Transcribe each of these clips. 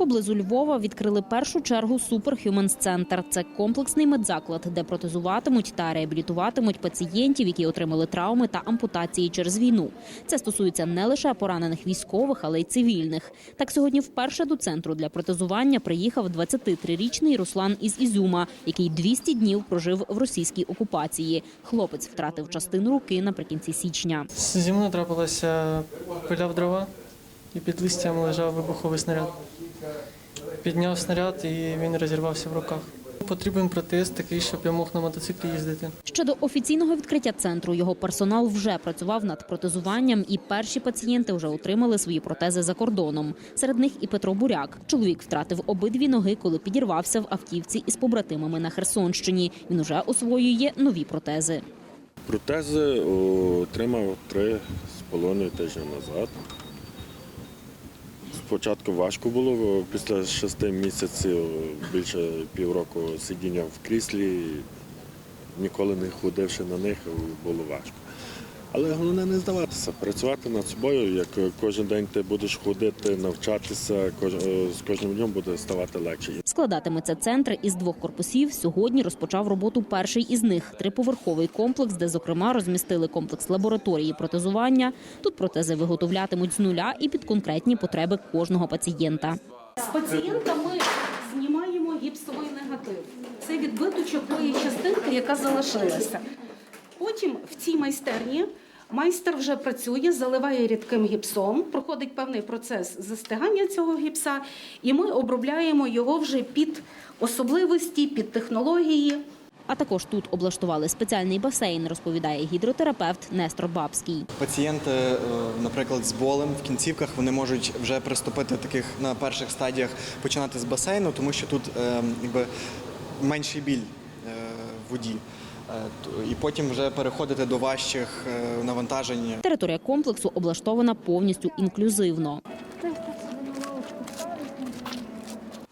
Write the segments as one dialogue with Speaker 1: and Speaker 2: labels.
Speaker 1: Поблизу Львова відкрили першу чергу Superhumans Center. Це комплексний медзаклад, де протезуватимуть та реабілітуватимуть пацієнтів, які отримали травми та ампутації через війну. Це стосується не лише поранених військових, але й цивільних. Так сьогодні вперше до центру для протезування приїхав 23-річний Руслан із Ізюма, який 200 днів прожив в російській окупації. Хлопець втратив частину руки наприкінці січня.
Speaker 2: Зі мною трапилося пиляв дрова, і під листям лежав вибуховий снаряд. Підняв снаряд і він розірвався в руках. Потрібен протез такий, щоб я мог на мотоциклі їздити.
Speaker 1: Ще до офіційного відкриття центру його персонал вже працював над протезуванням, і перші пацієнти вже отримали свої протези за кордоном. Серед них і Петро Буряк. Чоловік втратив обидві ноги, коли підірвався в автівці із побратимами на Херсонщині. Він уже освоює нові протези.
Speaker 3: Протези отримав три з половиною тижня назад. Спочатку важко було, після шести місяців, більше півроку сидіння в кріслі, ніколи не ходивши на них, було важко. Але головне не здаватися, працювати над собою, як кожен день ти будеш ходити, навчатися, кож- з кожним днем буде ставати легше.
Speaker 1: Складатиметься центр із двох корпусів. Сьогодні розпочав роботу перший із них триповерховий комплекс, де зокрема розмістили комплекс лабораторії протезування. Тут протези виготовлятимуть з нуля і під конкретні потреби кожного пацієнта.
Speaker 4: З пацієнта ми знімаємо гіпсовий негатив. Це відбиточок тої частинки, яка залишилася. Потім в цій майстерні майстер вже працює, заливає рідким гіпсом, проходить певний процес застигання цього гіпса, і ми обробляємо його вже під особливості, під технології.
Speaker 1: А також тут облаштували спеціальний басейн, розповідає гідротерапевт Нестор Бабський.
Speaker 5: Пацієнти, е, наприклад, з болем в кінцівках вони можуть вже приступити таких на перших стадіях починати з басейну, тому що тут е, якби менший біль е, в воді. Е, І потім вже переходити до важчих е, навантажень.
Speaker 1: Територія комплексу облаштована повністю інклюзивно.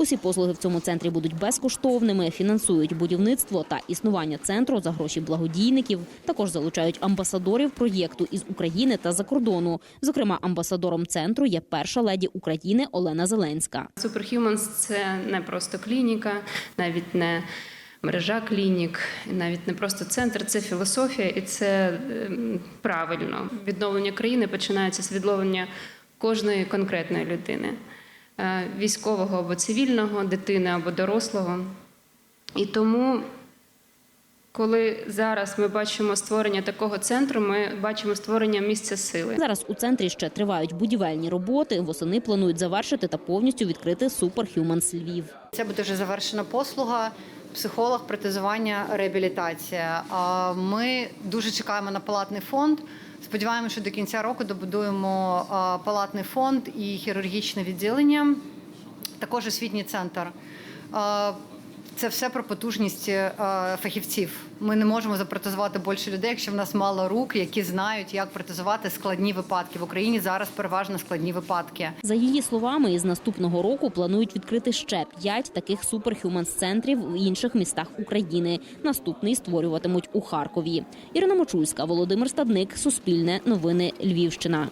Speaker 1: Усі послуги в цьому центрі будуть безкоштовними, фінансують будівництво та існування центру за гроші благодійників. Також залучають амбасадорів проєкту із України та за кордону. Зокрема, амбасадором центру є перша леді України Олена Зеленська.
Speaker 6: Superhumans – це не просто клініка, навіть не мережа клінік, і навіть не просто центр, це філософія, і це ем, правильно. Відновлення країни починається з відновлення кожної конкретної людини, Е, військового або цивільного, дитини або дорослого. І тому. Коли зараз ми бачимо створення такого центру, ми бачимо створення місця сили.
Speaker 1: Зараз у центрі ще тривають будівельні роботи. Восени планують завершити та повністю відкрити Superhumans Львів.
Speaker 7: Це буде вже завершена послуга. Психолог, протезування, реабілітація. Ми дуже чекаємо на палатний фонд. Сподіваємося, що до кінця року добудуємо палатний фонд і хірургічне відділення, також освітній центр. Це все про потужність е, фахівців. Ми не можемо запротезувати більше людей, якщо в нас мало рук, які знають, як протезувати складні випадки. В Україні зараз переважно складні випадки.
Speaker 1: За її словами, із наступного року планують відкрити ще п'ять таких суперхюманс-центрів в інших містах України. Наступний створюватимуть у Харкові. Ірина Мочульська, Володимир Стадник, Суспільне, Новини Львівщина.